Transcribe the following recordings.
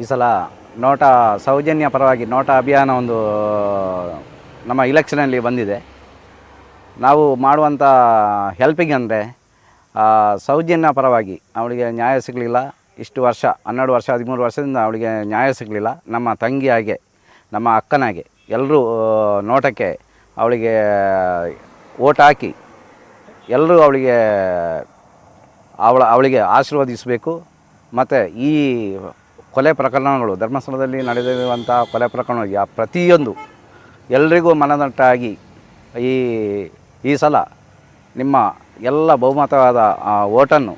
ಈ ಸಲ ನೋಟ ಸೌಜನ್ಯ ಪರವಾಗಿ ನೋಟ ಅಭಿಯಾನ ಒಂದು, ನಮ್ಮ ಇಲೆಕ್ಷನಲ್ಲಿ ಬಂದಿದೆ. ನಾವು ಮಾಡುವಂಥ ಹೆಲ್ಪಿಂಗ್ ಅಂದರೆ ಸೌಜನ್ಯ ಪರವಾಗಿ ಅವಳಿಗೆ ನ್ಯಾಯ ಸಿಗಲಿಲ್ಲ. ಇಷ್ಟು ವರ್ಷ, ಹನ್ನೆರಡು ವರ್ಷ, ಹದಿಮೂರು ವರ್ಷದಿಂದ ಅವಳಿಗೆ ನ್ಯಾಯ ಸಿಗಲಿಲ್ಲ. ನಮ್ಮ ತಂಗಿ ಹಾಗೆ ನಮ್ಮ ಅಕ್ಕನಾಗೆ ಎಲ್ಲರೂ ನೋಟಕ್ಕೆ ಅವಳಿಗೆ ಓಟ್ ಹಾಕಿ ಎಲ್ಲರೂ ಅವಳಿಗೆ, ಅವಳ, ಅವಳಿಗೆ ಆಶೀರ್ವದಿಸಬೇಕು. ಮತ್ತು ಈ ಕೊಲೆ ಪ್ರಕರಣಗಳು ಧರ್ಮಸ್ಥಳದಲ್ಲಿ ನಡೆದಿರುವಂಥ ಕೊಲೆ ಪ್ರಕರಣಗಳು ಯಾ ಪ್ರತಿಯೊಂದು ಎಲ್ರಿಗೂ ಮನದಟ್ಟಾಗಿ ಈ ಈ ಸಲ ನಿಮ್ಮ ಎಲ್ಲ ಬಹುಮತವಾದ ಆ, ಓಟನ್ನು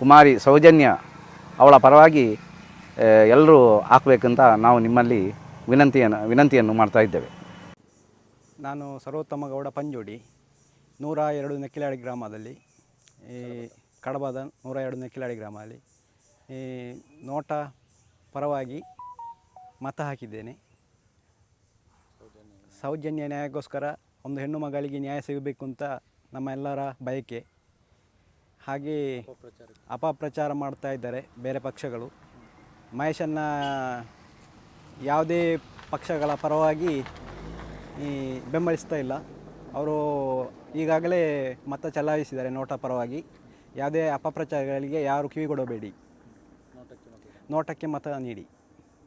ಕುಮಾರಿ ಸೌಜನ್ಯ ಅವಳ ಪರವಾಗಿ ಎಲ್ಲರೂ ಹಾಕಬೇಕಂತ ನಾವು ನಿಮ್ಮಲ್ಲಿ ವಿನಂತಿಯನ್ನು ವಿನಂತಿಯನ್ನು ಮಾಡ್ತಾ ಇದ್ದೇವೆ. ನಾನು ಸರ್ವೋತ್ತಮ ಗೌಡ ಪಂಜೋಡಿ ನೂರ ಎರಡು ನೆಕ್ಕಿಲಾಡಿ ಗ್ರಾಮದಲ್ಲಿ ಈ ಕಡಬದ ನೂರ ಎರಡು ನೆಕ್ಕಿಲಾಡಿ ಗ್ರಾಮದಲ್ಲಿ ಈ ನೋಟ ಪರವಾಗಿ ಮತ ಹಾಕಿದ್ದೇನೆ. ಸೌಜನ್ಯ ನ್ಯಾಯಕ್ಕೋಸ್ಕರ ಒಂದು ಹೆಣ್ಣು ಮಗಳಿಗೆ ನ್ಯಾಯ ಸಿಗಬೇಕು ಅಂತ ನಮ್ಮ ಎಲ್ಲರ ಬಯಕೆ. ಹಾಗೆ ಅಪಪ್ರಚಾರ ಮಾಡ್ತಾ ಇದ್ದಾರೆ ಬೇರೆ ಪಕ್ಷಗಳು. ಮಹೇಶನ್ನ ಯಾವುದೇ ಪಕ್ಷಗಳ ಪರವಾಗಿ ಈ ಬೆಂಬಲಿಸ್ತಾ ಇಲ್ಲ. ಅವರು ಈಗಾಗಲೇ ಮತ ಚಲಾಯಿಸಿದ್ದಾರೆ ನೋಟ ಪರವಾಗಿ. ಯಾವುದೇ ಅಪಪ್ರಚಾರಗಳಿಗೆ ಯಾರು ಕಿವಿಗೊಡಬೇಡಿ. ನೋಟಕ್ಕೆ ಮತ ನೀಡಿ.